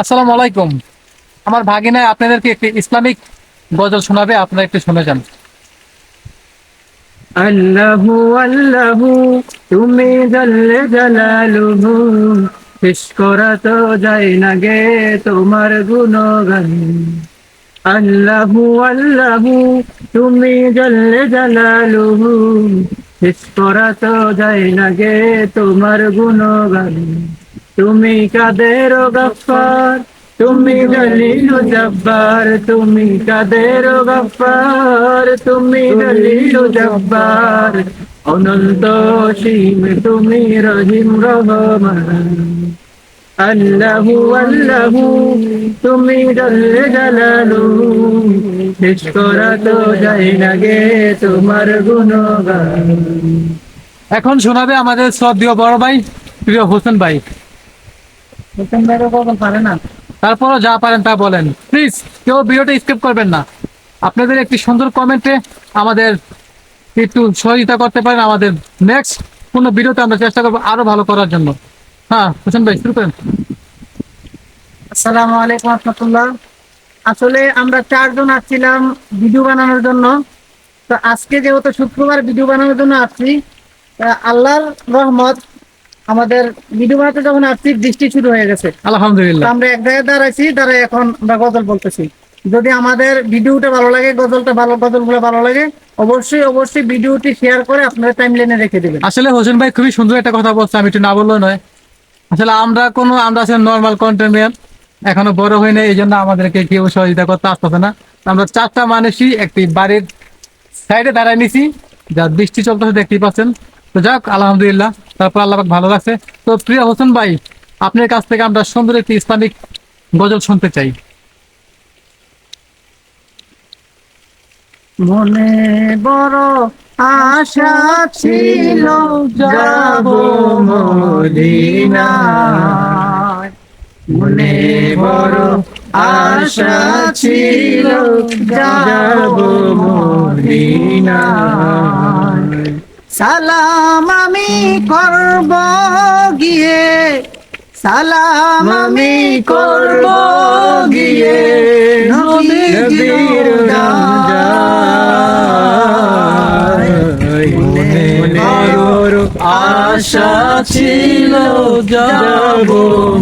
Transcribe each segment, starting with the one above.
আসসালামু আলাইকুম। আমার ভাগিনা আপনাদেরকে একটি ইসলামিক গজল শোনাবে, আপনারা একটু শুনে যান। আল্লাহু আল্লাহু, তুমি জল্লে জালালুহু শেষ করা তো যায় না গে তোমার গুণগান। আল্লাহু আল্লাহু, তুমি জল্লে জালালুহু শেষ করা তো যায় না গে তোমার গুণগান। তুমি কাদের গফার? তুমি দলিলু জব্বার। তুমি কাদের গফার? তুমি দলিলু জব্বার। অনন্ত সীম তুমি রহিম রহমান। আল্লাহু আল্লাহু, তুমি জল্লে জালালু। শেষ করা তো যাই না গে তোমার গুণগান। এখন শোনাবে আমাদের শ্রদ্ধীয় বড় ভাই, প্রিয় হোসেন ভাই হোসেন ভাইরা কখন পারে না তারপরও যা পারেন তা বলেন। প্লিজ কেউ ভিডিওটা স্কিপ করবেন না। আপনাদের একটি সুন্দর কমেন্টে আমাদের একটু সহযোগিতা করতে পারেন আমাদের নেক্সট কোনো ভিডিওতে আমরা চেষ্টা করব আরও ভালো করার জন্য। হ্যাঁ হোসেন ভাই শুরু করেন। আসসালামু আলাইকুম রহমতুল্লাহ। আসলে আমরা চারজন আসছিলাম ভিডিও বানানোর জন্য। তো আজকে যেহেতু শুক্রবার ভিডিও বানানোর জন্য আসছি আল্লাহর রহমত আমাদের বানাতে যখন আসছি বৃষ্টি শুরু হয়ে গেছে আলহামদুলিল্লাহ। আমরা এক জায়গায় দাঁড়াইছি দাঁড়াই এখন আমরা গজল বলতেছি। যদি আমাদের ভিডিওটা ভালো লাগে গজলটা ভালো গজলগুলো ভালো লাগে অবশ্যই অবশ্যই ভিডিওটি শেয়ার করে আপনারা টাইম লাইনে রেখে দেবেন। আসলে হোসেন ভাই খুবই সুন্দর একটা কথা বলছে আমি একটু না বললেও নয়। আসলে আমরা কোনো আমরা আসলে নর্মাল কন্টেন্ট এখনও বড় হই না এই জন্য আমাদেরকে কেউ সহযোগিতা করতে আসতেছে না। আমরা চারটা মানুষই একটি বাড়ির সাইডে দাঁড়ায় নিছি যা বৃষ্টি চলতেছে দেখতেই পাচ্ছেন। তো যাক আলহামদুলিল্লাহ। তারপর আল্লাহ ভালো লাগছে তো প্রিয় হোসেন ভাই, আপনার কাছ থেকে আমরা সুন্দর একটি ইসলামিক গজল শুনতে চাই। মনে বড় আশা ছিল যাব মদিনায়। মনে বড় আশা ছিল যাব মদিনায়। সালাম আমি করব গিয়ে। সালাম আমি করব গিয়ে। নবীর আশা ছিল যাব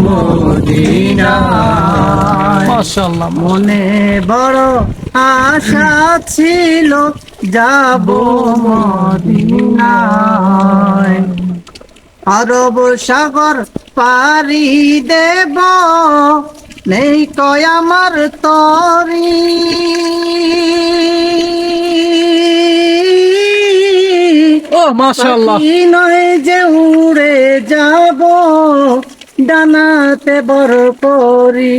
মদিনায়। মাশাআল্লাহ। মনে বড় আশা ছিল যাব মদিনায়। আরব সাগর পারি দেব নেই কয় আমার তরি। ও মাশাআল্লাহ। নয় যে উড়ে যাব ডানাতে বড় করি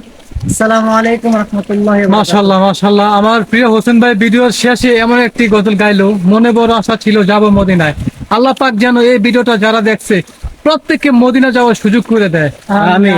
মাশাল্লাহ মাশাল্লাহ আমার প্রিয় হোসেন ভাই ভিডিওর শেষে এমন একটি গজল গাইলো মনে বড় আশা ছিল যাব মদিনায়। আল্লাহ পাক যেন এই ভিডিওটা যারা দেখছে প্রত্যেককে মদিনা যাওয়ার সুযোগ করে দেয়। আমিন।